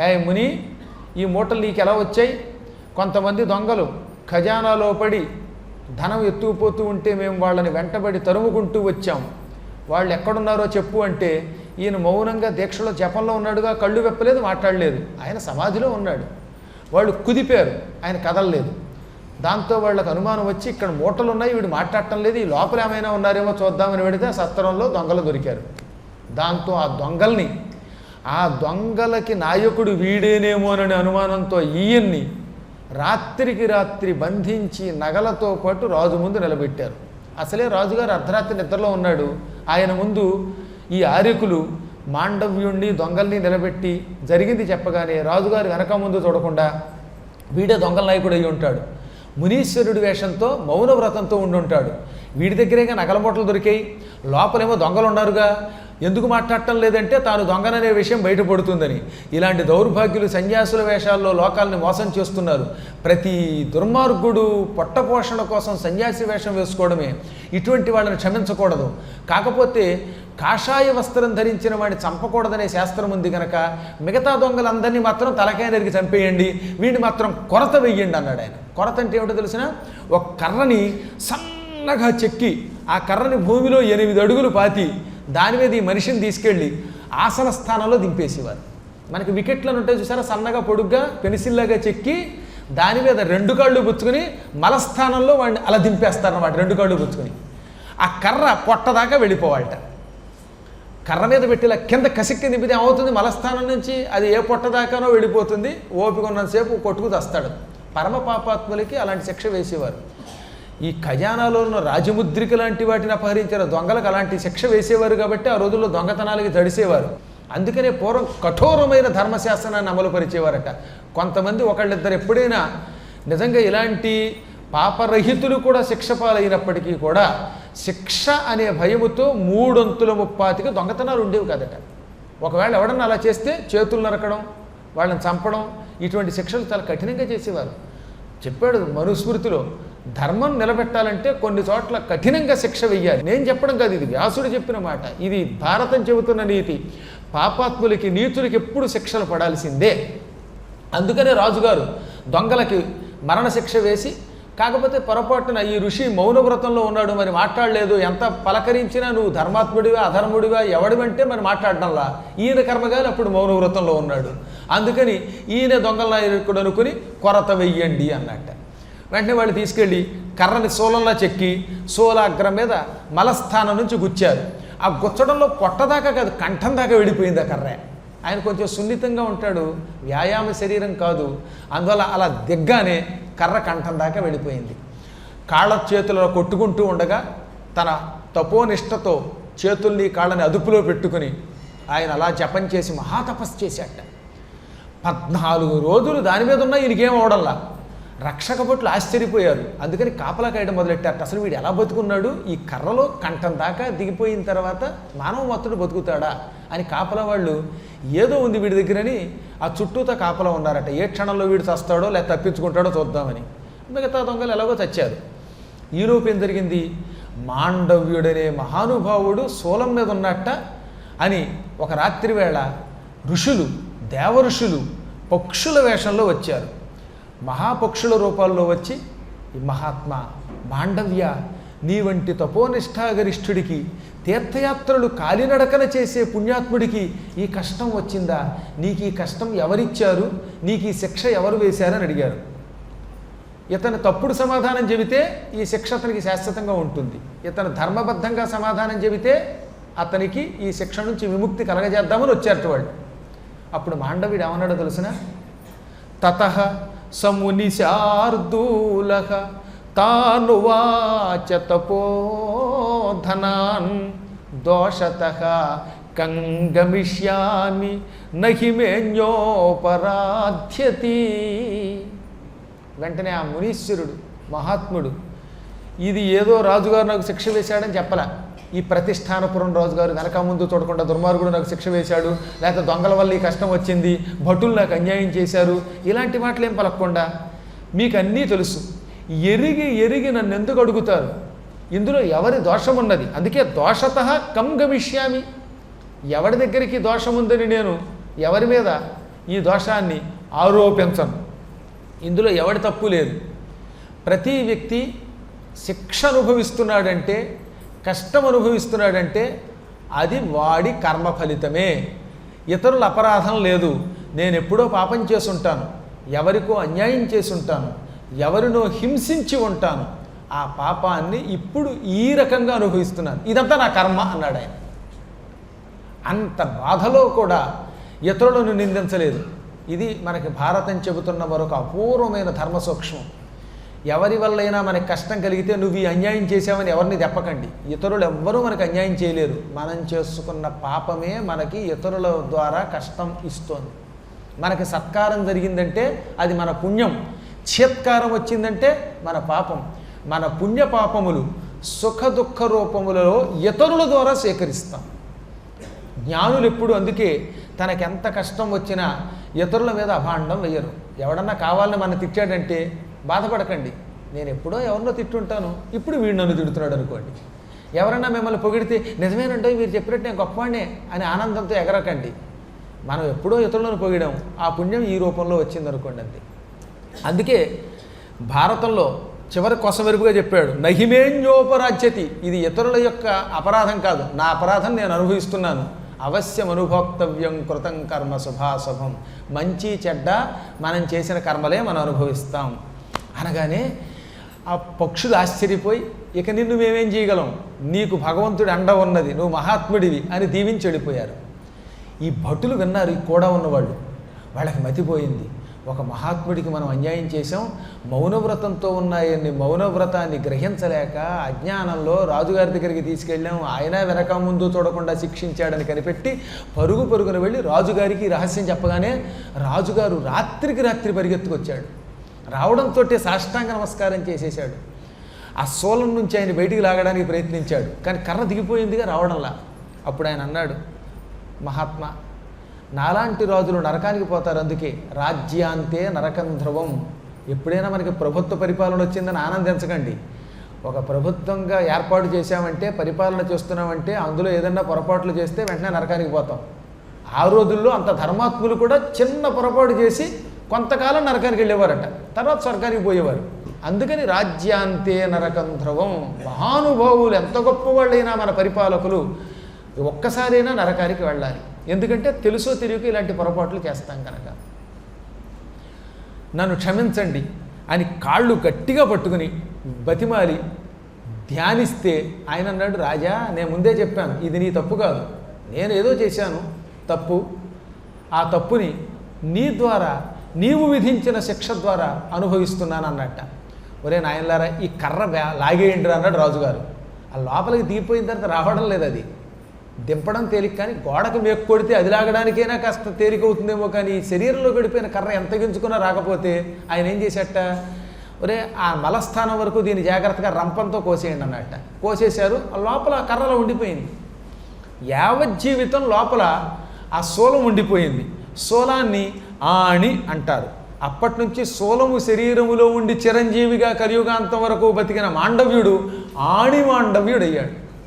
ఏ ముని ఈ మూటలు నీకు ఎలా వచ్చాయి? కొంతమంది దొంగలు ఖజానాలో పడి ధనం ఎత్తుకుపోతూ ఉంటే మేము వాళ్ళని వెంటబడి తరుముకుంటూ వచ్చాం. వాళ్ళు ఎక్కడున్నారో చెప్పు అంటే ఈయన మౌనంగా దీక్షలో జపంలో ఉన్నాడుగా కళ్ళు వెప్పలేదు మాట్లాడలేదు. ఆయన సమాధిలో ఉన్నాడు. వాళ్ళు కుదిపారు ఆయన కదలలేదు. దాంతో వాళ్ళకు అనుమానం వచ్చి ఇక్కడ మూటలు ఉన్నాయి వీడు మాట్లాడటం లేదు ఈ లోపల ఏమైనా ఉన్నారేమో చూద్దామని పెడితే సత్రంలో దొంగలు దొరికారు. దాంతో ఆ దొంగల్ని ఆ దొంగలకి నాయకుడు వీడేనేమోనని అనుమానంతో ఈయన్ని రాత్రికి రాత్రి బంధించి నగలతో పాటు రాజు ముందు నిలబెట్టారు. అసలే రాజుగారు అర్ధరాత్రి నిద్రలో ఉన్నాడు. ఆయన ముందు ఈ ఆర్యకులు మాండవ్యుణ్ణి దొంగల్ని నిలబెట్టి జరిగింది చెప్పగానే రాజుగారు వెనక ముందు చూడకుండా వీడే దొంగల నాయకుడు అయి ఉంటాడు. మునీశ్వరుడి వేషంతో మౌన వ్రతంతో ఉండుంటాడు. వీడి దగ్గరేగా నగల మూటలు దొరికాయి. లోపలేమో దొంగలు ఉన్నారుగా. ఎందుకు మాట్లాడటం లేదంటే తాను దొంగననే విషయం బయటపడుతుందని. ఇలాంటి దౌర్భాగ్యులు సన్యాసుల వేషాల్లో లోకాలని మోసం చేస్తున్నారు. ప్రతి దుర్మార్గుడు పొట్టపోషణ కోసం సన్యాసి వేషం వేసుకోవడమే. ఇటువంటి వాళ్ళని క్షమించకూడదు. కాకపోతే కాషాయ వస్త్రం ధరించిన వాడిని చంపకూడదనే శాస్త్రం ఉంది కనుక మిగతా దొంగలందరినీ మాత్రం తలకాయ నరికి చంపేయండి. వీడిని మాత్రం కొరత వెయ్యండి అన్నాడు ఆయన. కొరత అంటే ఏమిటో తెలిసిన? ఒక కర్రని సన్నగా చెక్కి ఆ కర్రని భూమిలో ఎనిమిది అడుగులు పాతి దాని మీద ఈ మనిషిని తీసుకెళ్ళి ఆసన స్థానంలో దింపేసేవారు. మనకి వికెట్లను ఉంటాయి చూసారా? సన్నగా పొడుగ్గా పెన్సిల్లాగా చెక్కి దాని మీద రెండు కాళ్ళు పుచ్చుకొని మలస్థానంలో వాడిని అలా దింపేస్తారన్నమాట రెండు కాళ్ళు పుచ్చుకొని ఆ కర్ర పొట్టదాకా వెళ్ళిపోవాలట. కర్ర మీద పెట్టేలా కింద కసిక్కి దింపితే ఏమవుతుంది? మలస్థానం నుంచి అది ఏ పొట్ట దాకానో వెళ్ళిపోతుంది. ఓపిక ఉన్నంతసేపు కొట్టుకు తెస్తాడు. పరమ పాపాత్ములకి అలాంటి శిక్ష వేసేవారు. ఈ ఖజానాలో ఉన్న రాజముద్రిక లాంటి వాటిని అపహరించిన దొంగలకు అలాంటి శిక్ష వేసేవారు కాబట్టి ఆ రోజుల్లో దొంగతనాలకి తడిసేవారు. అందుకనే పూర్వం కఠోరమైన ధర్మశాస్త్రాన్ని అమలుపరిచేవారట. కొంతమంది ఒకళ్ళిద్దరు ఎప్పుడైనా నిజంగా ఇలాంటి పాపరహితులు కూడా శిక్ష పాలైనప్పటికీ కూడా శిక్ష అనే భయముతో మూడొంతుల ముప్పాతికి దొంగతనాలు ఉండేవి కదట. ఒకవేళ ఎవడన్నా అలా చేస్తే చేతులు నరకడం వాళ్ళని చంపడం ఇటువంటి శిక్షలు చాలా కఠినంగా చేసేవారు. చెప్పాడు మనుస్మృతిలో ధర్మం నిలబెట్టాలంటే కొన్ని చోట్ల కఠినంగా శిక్ష వెయ్యాలి. నేను చెప్పడం కాదు ఇది వ్యాసుడు చెప్పిన మాట. ఇది భారతం చెబుతున్న నీతి. పాపాత్ములకి నీతులకి ఎప్పుడు శిక్షలు పడాల్సిందే. అందుకనే రాజుగారు దొంగలకి మరణశిక్ష వేసి కాకపోతే పొరపాటున ఈ ఋషి మౌనవ్రతంలో ఉన్నాడు మరి మాట్లాడలేదు. ఎంత పలకరించినా నువ్వు ధర్మాత్ముడివా అధర్ముడివా ఎవడివంటే మరి మాట్లాడడంలా. ఈయన కర్మగాలి అప్పుడు మౌనవ్రతంలో ఉన్నాడు. అందుకని ఈయన దొంగల నాయకుడు అనుకుని కొరత వెయ్యండి అన్నట్ట. వెంటనే వాళ్ళు తీసుకెళ్ళి కర్రని శూలంలా చెక్కి శూలాగ్రం మీద మలస్థానం నుంచి గుచ్చారు. ఆ గుచ్చడంలో పొట్టదాకా కాదు కంఠం దాకా వెళ్ళిపోయింది ఆ కర్ర. ఆయన కొంచెం సున్నితంగా ఉంటాడు వ్యాయామ శరీరం కాదు. అందువల్ల అలా దిగ్గానే కర్ర కంఠం దాకా వెళ్ళిపోయింది. కాళ్ళ చేతులలో కొట్టుకుంటూ ఉండగా తన తపోనిష్టతో చేతుల్ని కాళ్ళని అదుపులో పెట్టుకుని ఆయన అలా జపం చేసి మహాతపస్సు చేశాట పద్నాలుగు రోజులు దాని మీద ఉన్నా ఈయనకేం అవడంలా? రక్షక భట్లు ఆశ్చర్యపోయారు. అందుకని కాపలా కాయడం మొదలెట్టారు అసలు వీడు ఎలా బతుకున్నాడు? ఈ కర్రలో కంఠం దాకా దిగిపోయిన తర్వాత మానవ మత్తుడు బతుకుతాడా? అని కాపలా వాళ్ళు ఏదో ఉంది వీడి దగ్గరని ఆ చుట్టూతో కాపలా ఉన్నారట. ఏ క్షణంలో వీడు చస్తాడో లేదా తప్పించుకుంటాడో చూద్దామని. మిగతా దొంగలు ఎలాగో చచ్చారు. ఈలోపు ఏం జరిగింది? మాండవ్యుడనే మహానుభావుడు శూలం మీద ఉన్నట్ట అని ఒక రాత్రి వేళ ఋషులు దేవ ఋషులు పక్షుల వేషంలో వచ్చారు. మహాపక్షుల రూపాల్లో వచ్చి ఈ మహాత్మా మాండవ్య నీ వంటి తపోనిష్టాగరిష్ఠుడికి తీర్థయాత్రలు కాలినడకన చేసే పుణ్యాత్ముడికి ఈ కష్టం వచ్చిందా? నీకు ఈ కష్టం ఎవరిచ్చారు? నీకు ఈ శిక్ష ఎవరు వేశారని అడిగారు. ఇతను తప్పుడు సమాధానం చెబితే ఈ శిక్ష అతనికి శాశ్వతంగా ఉంటుంది. ఇతను ధర్మబద్ధంగా సమాధానం చెబితే అతనికి ఈ శిక్ష నుంచి విముక్తి కలగజేద్దామని వచ్చారట వాళ్ళు. అప్పుడు మాండవుడు ఏమన్నాడో తెలిసిన? తత సముని శార్దూలహ తాను వాచ తపోధనాన్ దోషత కంగమిష్యామి నహి మేన్యోపరాధ్యతి వెంటనే ఆ మునీశ్వరుడు మహాత్ముడు ఇది ఏదో రాజుగారు నాకు శిక్ష వేశాడని చెప్పలే. ఈ ప్రతిష్టానపురం రాజుగారు వెనక ముందు చూడకుండా దుర్మార్గుడు నాకు శిక్ష వేశాడు లేకపోతే దొంగల వల్ల ఈ కష్టం వచ్చింది భటులు నాకు అన్యాయం చేశారు ఇలాంటి మాటలు ఏం పలకకుండా? మీకు అన్నీ తెలుసు. ఎరిగి ఎరిగి నన్ను ఎందుకు అడుగుతారు? ఇందులో ఎవరి దోషం ఉన్నది? అందుకే దోషత కం గమిష్యామి. ఎవరి దగ్గరికి దోషం ఉందని నేను ఎవరి మీద? ఈ దోషాన్ని ఆరోపించను. ఇందులో ఎవడి తప్పు లేదు. ప్రతి వ్యక్తి శిక్ష అనుభవిస్తున్నాడంటే కష్టం అనుభవిస్తున్నాడంటే అది వాడి కర్మ ఫలితమే. ఇతరుల అపరాధం లేదు. నేను ఎప్పుడో పాపం చేసుంటాను. ఎవరికో అన్యాయం చేసి ఉంటాను ఎవరినో హింసించి ఉంటాను. ఆ పాపాన్ని ఇప్పుడు ఈ రకంగా అనుభవిస్తున్నాను. ఇదంతా నా కర్మ అన్నాడు ఆయన అంత బాధలో కూడా ఇతరులను నిందించలేదు. ఇది మనకి భారతం చెబుతున్న మరొక అపూర్వమైన ధర్మ సూక్ష్మం ఎవరి వల్లైనా మనకి కష్టం కలిగితే నువ్వు ఈ అన్యాయం చేసావని ఎవరిని తెప్పకండి. ఇతరులు ఎవ్వరూ మనకు అన్యాయం చేయలేరు. మనం చేసుకున్న పాపమే మనకి ఇతరుల ద్వారా కష్టం ఇస్తోంది. మనకి సత్కారం జరిగిందంటే అది మన పుణ్యం. చేత్కారం వచ్చిందంటే మన పాపం. మన పుణ్య పాపములు సుఖ దుఃఖ రూపములలో ఇతరుల ద్వారా సేకరిస్తాం. జ్ఞానులు ఎప్పుడు అందుకే తనకెంత కష్టం వచ్చినా ఇతరుల మీద అభాండం వేయరు. ఎవడన్నా కావాలని మన తిట్టాడంటే బాధపడకండి. నేను ఎప్పుడో ఎవరినో తిట్టుంటాను. ఇప్పుడు వీడు నన్ను తిడుతున్నాడు అనుకోండి. ఎవరన్నా మిమ్మల్ని పొగిడితే నిజమేనంటే మీరు చెప్పినట్టు నేను గొప్పవాడినే అని ఆనందంతో ఎగరకండి. మనం ఎప్పుడో ఇతరులను పొగిడాం. ఆ పుణ్యం ఈ రూపంలో వచ్చింది అనుకోండి అంతే. అందుకే భారతంలో చివరి కొసమెరుపుగా చెప్పాడు నహిమేంజోపరాజ్యతి ఇది ఇతరుల యొక్క అపరాధం కాదు. నా అపరాధం నేను అనుభవిస్తున్నాను. అవశ్యం అనుభోక్తవ్యం కృతం కర్మ శుభాశుభం మంచి చెడ్డ మనం చేసిన కర్మలే మనం అనుభవిస్తాం. అనగానే ఆ పక్షులు ఆశ్చర్యపోయి ఇక నిన్ను మేమేం చేయగలం? నీకు భగవంతుడి అండ ఉన్నది నువ్వు మహాత్ముడివి అని దీవించి వెళ్ళిపోయారు. ఈ భటులు విన్నారు ఈ కూడా ఉన్నవాళ్ళు. వాళ్ళకి మతిపోయింది. ఒక మహాత్ముడికి మనం అన్యాయం చేశాం మౌనవ్రతంతో ఉన్నాయని మౌనవ్రతాన్ని గ్రహించలేక అజ్ఞానంలో రాజుగారి దగ్గరికి తీసుకెళ్ళాం ఆయన వెనక ముందు చూడకుండా శిక్షించాడని కనిపెట్టి పరుగు పరుగున వెళ్ళి రాజుగారికి రహస్యం చెప్పగానే రాజుగారు రాత్రికి రాత్రి పరిగెత్తుకొచ్చాడు. రావడంతో సాష్టాంగ నమస్కారం చేసేశాడు. ఆ సోలం నుంచి ఆయన బయటికి లాగడానికి ప్రయత్నించాడు. కానీ కర్ర దిగిపోయిందిగా రావడంలా. అప్పుడు ఆయన అన్నాడు మహాత్మా నాలాంటి రాజులు నరకానికి పోతారు. అందుకే రాజ్యాంతే నరకం ధ్రువం. ఎప్పుడైనా మనకి ప్రభుత్వ పరిపాలన వచ్చిందని ఆనందించకండి ఒక ప్రభుత్వంగా ఏర్పాటు చేశామంటే పరిపాలన చేస్తున్నామంటే అందులో ఏదన్నా పొరపాట్లు చేస్తే వెంటనే నరకానికి పోతాం. ఆ రోజుల్లో అంత ధర్మాత్ములు కూడా చిన్న పొరపాటు చేసి కొంతకాలం నరకానికి వెళ్ళేవారట. తర్వాత స్వర్గానికి పోయేవారు. అందుకని రాజ్యాంతే నరకం ధ్రువం. మహానుభావులు ఎంత గొప్పవాళ్ళైనా మన పరిపాలకులు ఒక్కసారైనా నరకానికి వెళ్ళాలి. ఎందుకంటే తెలుసో తెలియక ఇలాంటి పొరపాట్లు చేస్తాం కనుక నన్ను క్షమించండి. అని కాళ్ళు గట్టిగా పట్టుకుని బతిమాలి ధ్యానిస్తే ఆయన అన్నాడు రాజా నేను ముందే చెప్పాను ఇది నీ తప్పు కాదు. నేను ఏదో చేశాను తప్పు. ఆ తప్పుని నీ ద్వారా నీవు విధించిన శిక్ష ద్వారా అనుభవిస్తున్నాను అన్నట్ట ఒరే నాయనలారా ఈ కర్ర లాగేయండి అన్నాడు రాజుగారు. ఆ లోపలికి దిగిపోయిన తర్వాత రావడం లేదు అది. దింపడం తేలిక కానీ గోడకు మేకు కొడితే అది లాగడానికైనా కాస్త తేలిక అవుతుందేమో కానీ ఈ శరీరంలో గడిపోయిన కర్ర ఎంత గించుకున్నా రాకపోతే ఆయన ఏం చేసేట ఒరే ఆ మలస్థానం వరకు దీన్ని జాగ్రత్తగా రంపంతో కోసేయండి అన్నట్ట. కోసేశారు ఆ లోపల ఆ కర్రలో ఉండిపోయింది. యావజ్జీవితం లోపల ఆ శూలం ఉండిపోయింది. శూలాన్ని ఆణి అంటారు. అప్పటి నుంచి సోలము శరీరములో ఉండి చిరంజీవిగా కలియుగాంతం వరకు బతికిన మాండవ్యుడు ఆణి మాండవ్యుడయ్యాడు.